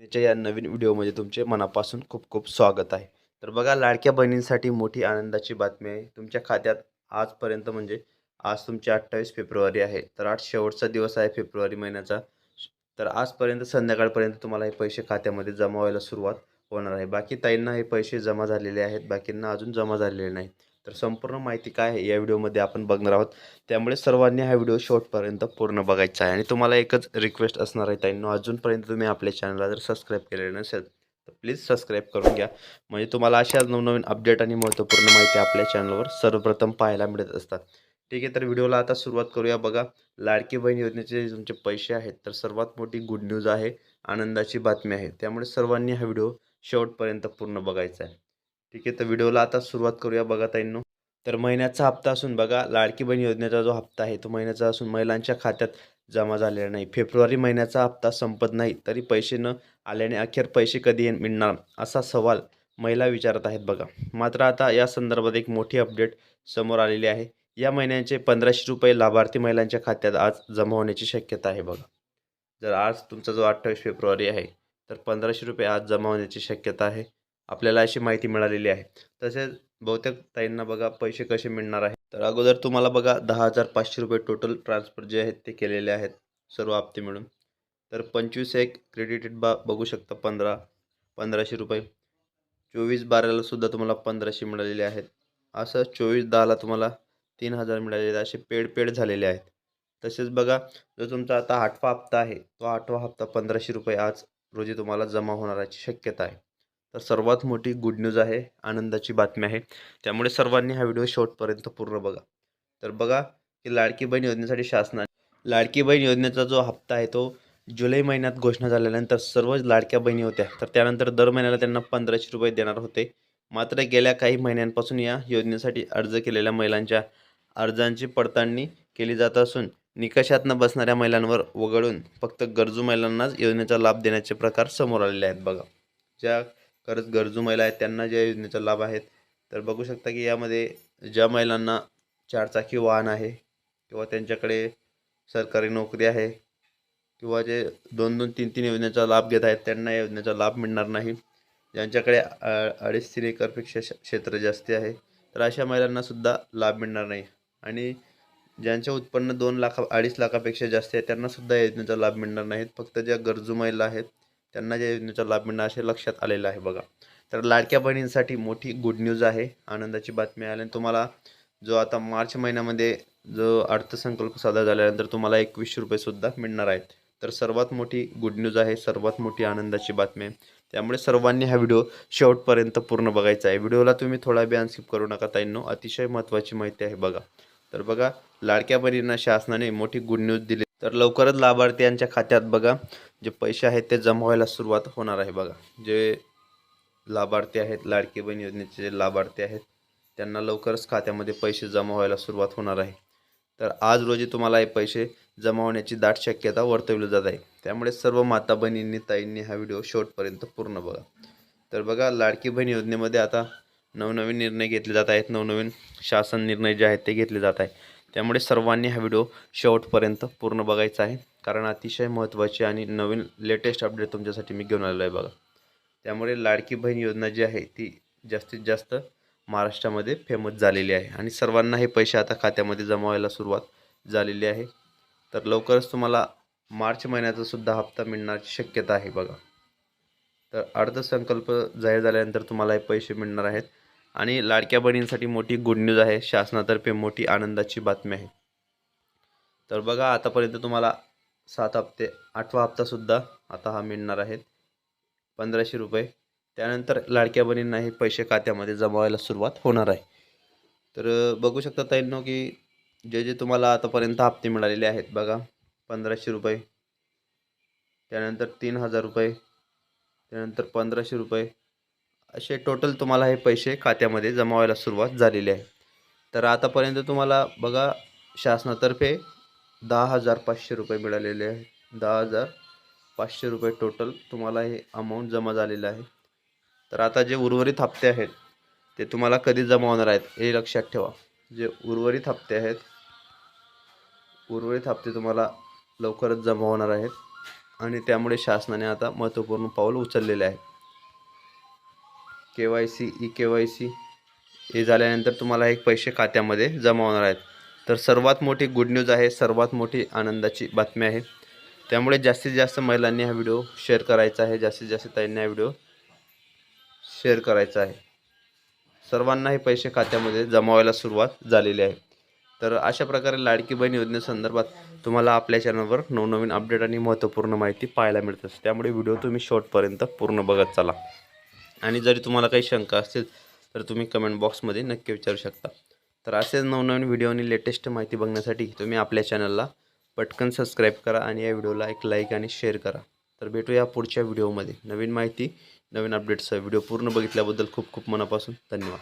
त्याच्या या नवीन व्हिडिओमध्ये तुमचे मनापासून खूप खूप स्वागत आहे. तर बघा लाडक्या बहिणींसाठी मोठी आनंदाची बातमी आहे. तुमच्या खात्यात आजपर्यंत म्हणजे आज तुमची अठ्ठावीस फेब्रुवारी आहे. तर आज शेवटचा दिवस आहे फेब्रुवारी महिन्याचा. तर आजपर्यंत संध्याकाळपर्यंत तुम्हाला हे पैसे खात्यामध्ये जमा व्हायला सुरुवात होणार आहे. बाकी ताईंना हे पैसे जमा झालेले आहेत. बाकींना अजून जमा झालेले नाहीत. तर संपूर्ण माहिती काय आहे या व्हिडिओमध्ये आपण बघणार आहोत. त्यामुळे सर्वांनी हा व्हिडिओ शेवटपर्यंत पूर्ण बघायचा आहे. आणि तुम्हाला एकच रिक्वेस्ट असणार आहे ताईंनो अजूनपर्यंत तुम्ही आपल्या चॅनलला जर सबस्क्राईब केलेलं नसेल तर प्लीज सबस्क्राईब करून घ्या. म्हणजे तुम्हाला अशाच नवनवीन अपडेट आणि महत्त्वपूर्ण माहिती आपल्या चॅनलवर सर्वप्रथम पाहायला मिळत असतात. ठीक आहे तर व्हिडिओला आता सुरुवात करूया बघा. लाडकी बहीण योजनेचे तुमचे पैसे आहेत तर सर्वात मोठी गुड न्यूज आहे आनंदाची बातमी आहे. त्यामुळे सर्वांनी हा व्हिडिओ शेवटपर्यंत पूर्ण बघायचा आहे. ठीक आहे तर व्हिडिओला आता सुरुवात करूया बघा ताईंनो. तर महिन्याचा हप्ता असून बघा लाडकी बहीण योजनेचा जो हप्ता आहे तो महिन्याचा असून महिलांच्या खात्यात जमा झालेला नाही. फेब्रुवारी महिन्याचा हप्ता संपत नाही तरी पैसे न आल्याने अखेर पैसे कधी मिळणार? असा सवाल महिला विचारत आहेत बघा. मात्र आता या संदर्भात एक मोठी अपडेट समोर आलेली आहे. या महिन्याचे पंधराशे रुपये लाभार्थी महिलांच्या खात्यात आज जमा होण्याची शक्यता आहे बघा. जर आज तुमचा जो अठ्ठावीस फेब्रुवारी आहे तर पंधराशे रुपये आज जमा होण्याची शक्यता आहे. आपल्याला अशी माहिती मिळालेली आहे. तसेच बहुतेक ताईंना बघा पैसे कसे मिळणार आहे तर अगोदर तुम्हाला बघा दहा हजार पाचशे रुपये टोटल ट्रान्सफर जे आहेत ते केलेले आहेत सर्व हप्ते मिळून. तर पंचवीस एक क्रेडिटेड बा बघू शकता पंधरा पंधराशे रुपये. चोवीस बाराला सुद्धा तुम्हाला पंधराशे मिळालेले आहेत. असं चोवीस दहाला तुम्हाला तीन हजार मिळालेले असे पेड पेड झालेले आहेत. तसेच बघा जो तुमचा आता आठवा हप्ता आहे तो आठवा हप्ता पंधराशे रुपये आज रोजी तुम्हाला जमा होणाराची शक्यता आहे. तर सर्वात मोठी गुड न्यूज आहे आनंदाची बातमी आहे. त्यामुळे सर्वांनी हा व्हिडिओ शेवटपर्यंत पूर्ण बघा. तर बघा की लाडकी बहीण योजनेसाठी शासनाने लाडकी बहीण योजनेचा जो हप्ता आहे तो जुलै महिन्यात घोषणा झाल्यानंतर सर्वच लाडक्या बहिणी होत्या. तर त्यानंतर दर महिन्याला त्यांना पंधराशे रुपये देणार होते. मात्र गेल्या काही महिन्यांपासून या योजनेसाठी अर्ज केलेल्या महिलांच्या अर्जांची पडताळणी केली जात असून निकषात न बसणाऱ्या महिलांवर वगळून फक्त गरजू महिलांनाच योजनेचा लाभ देण्याचे प्रकार समोर आलेले आहेत बघा. ज्या खरंच गरजू महिला आहेत त्यांना ज्या योजनेचा लाभ आहेत तर बघू शकता की यामध्ये ज्या महिलांना चारचाकी वाहन आहे किंवा त्यांच्याकडे सरकारी नोकरी आहे किंवा जे दोन दोन तीन तीन योजनेचा लाभ घेत आहेत त्यांना या योजनेचा लाभ मिळणार नाही. ज्यांच्याकडे अडीच तीन एकरपेक्षा क्षेत्र जास्ती आहे तर अशा महिलांनासुद्धा लाभ मिळणार नाही. आणि ज्यांचे उत्पन्न दोन लाखा अडीच लाखापेक्षा जास्त आहे त्यांनासुद्धा योजनेचा लाभ मिळणार नाहीत फक्त ज्या गरजू महिला आहेत त्यांना ज्या योजनेचा लाभ मिळणार असे लक्षात आलेलं आहे बघा. तर लाडक्या बहिणींसाठी मोठी गुड न्यूज आहे. आनंदाची बातमी आली आणि तुम्हाला जो आता मार्च महिन्यामध्ये जो अर्थसंकल्प सादर झाल्यानंतर तुम्हाला एकवीसशे रुपयेसुद्धा मिळणार आहेत. तर सर्वात मोठी गुड न्यूज आहे सर्वात मोठी आनंदाची बातमी आहे. त्यामुळे सर्वांनी हा व्हिडिओ शेवटपर्यंत पूर्ण बघायचा आहे. व्हिडिओला तुम्ही थोडा बी अनस्किप करू नका ताईंनो. अतिशय महत्त्वाची माहिती आहे बघा. तर बघा लाडक्या बहिणींना शासनाने मोठी गुड न्यूज दिली. तर लवकरच लाभार्थ्यांच्या खात्यात बघा जे पैसे आहेत ते जमा व्हायला सुरुवात होणार आहे बघा. जे लाभार्थी आहेत लाडकी बहीण योजनेचे जे लाभार्थी आहेत त्यांना लवकरच खात्यामध्ये पैसे जमा व्हायला सुरुवात होणार आहे. तर आज रोजी तुम्हाला हे पैसे जमा होण्याची दाट शक्यता वर्तवली जात आहे. त्यामुळे सर्व माता बहिणींनी ताईंनी हा व्हिडिओ शेवटपर्यंत पूर्ण बघा. तर बघा लाडकी बहीण योजनेमध्ये आता नवनवीन निर्णय घेतले जात आहेत. नवनवीन शासन निर्णय जे आहेत ते घेतले जात आहे. त्यामुळे सर्वांनी हा व्हिडिओ शेवटपर्यंत पूर्ण बघायचा आहे. कारण अतिशय महत्त्वाची आणि नवीन लेटेस्ट अपडेट तुमच्यासाठी मी घेऊन आलेलो आहे बघा. त्यामुळे लाडकी बहीण योजना जी आहे ती जास्तीत जास्त महाराष्ट्रामध्ये फेमस झालेली आहे. आणि सर्वांना हे पैसे आता खात्यामध्ये जमा व्हायला सुरुवात झालेली आहे. तर लवकरच तुम्हाला मार्च महिन्याचा सुद्धा हप्ता मिळण्याची शक्यता आहे बघा. तर अर्थसंकल्प जाहीर झाल्यानंतर तुम्हाला हे पैसे मिळणार आहेत. आणि लाडक्या बहिणींसाठी मोठी गुड न्यूज आहे. शासनातर्फे मोठी आनंदाची बातमी आहे. तर बघा आतापर्यंत तुम्हाला सात हप्ते आठवा हप्तासुद्धा आता हा मिळणार आहे. पंधराशे रुपये. त्यानंतर लाडक्या बहिणींना हे पैसे खात्यामध्ये जमा व्हायला सुरुवात होणार आहे. तर बघू शकता ताईंनो की जे जे तुम्हाला आतापर्यंत हप्ते मिळालेले आहेत बघा पंधराशे रुपये. त्यानंतर तीन हजार रुपये. त्यानंतर पंधराशे रुपये. असे टोटल तुम्हाला हे पैसे खात्यामध्ये जमा व्हायला सुरुवात झालेली आहे. तर आतापर्यंत तुम्हाला बघा शासनातर्फे दहा हजार पाचशे रुपये मिळालेले आहे दहा हजार पाचशे रुपये टोटल तुम्हाला हे अमाऊंट जमा झालेलं आहे. तर आता जे उर्वरित हप्ते आहेत ते तुम्हाला कधी जमा होणार आहेत हे लक्षात ठेवा. जे उर्वरित हप्ते आहेत उर्वरित हप्ते तुम्हाला लवकरच जमा होणार आहेत. आणि त्यामुळे शासनाने आता महत्त्वपूर्ण पाऊल उचललेले आहे. K Y C E K Y C हे झाल्यानंतर तुम्हाला एक पैसे खात्यामध्ये जमा होणार आहेत. तर सर्वात मोठी गुड न्यूज आहे सर्वात मोठी आनंदाची बातमी आहे. त्यामुळे जास्तीत जास्त महिलांनी हा व्हिडिओ शेअर करायचा आहे. जास्तीत जास्त ताईंनी हा व्हिडिओ शेअर करायचा आहे. सर्वांना हे पैसे खात्यामध्ये जमा व्हायला सुरुवात झालेली आहे. तर अशा प्रकारे लाडकी बहीण योजनेसंदर्भात तुम्हाला आपल्या चॅनलवर नवनवीन अपडेट आणि महत्त्वपूर्ण माहिती पाहायला मिळत असते त्यामुळे व्हिडिओ तुम्ही शॉर्टपर्यंत पूर्ण बघत चला. आणि जरी तुम्हाला काही शंका असतील तर तुम्ही कमेंट बॉक्समध्ये नक्की विचारू शकता. तर असेच नवनवीन व्हिडिओ आणि लेटेस्ट माहिती बघण्यासाठी तुम्ही आपल्या चॅनलला पटकन सबस्क्राईब करा आणि या व्हिडिओला एक लाईक आणि शेअर करा. तर भेटूया पुढच्या व्हिडिओमध्ये नवीन माहिती नवीन अपडेट्स व्हिडिओ पूर्ण बघितल्याबद्दल खूप खूप मनापासून धन्यवाद.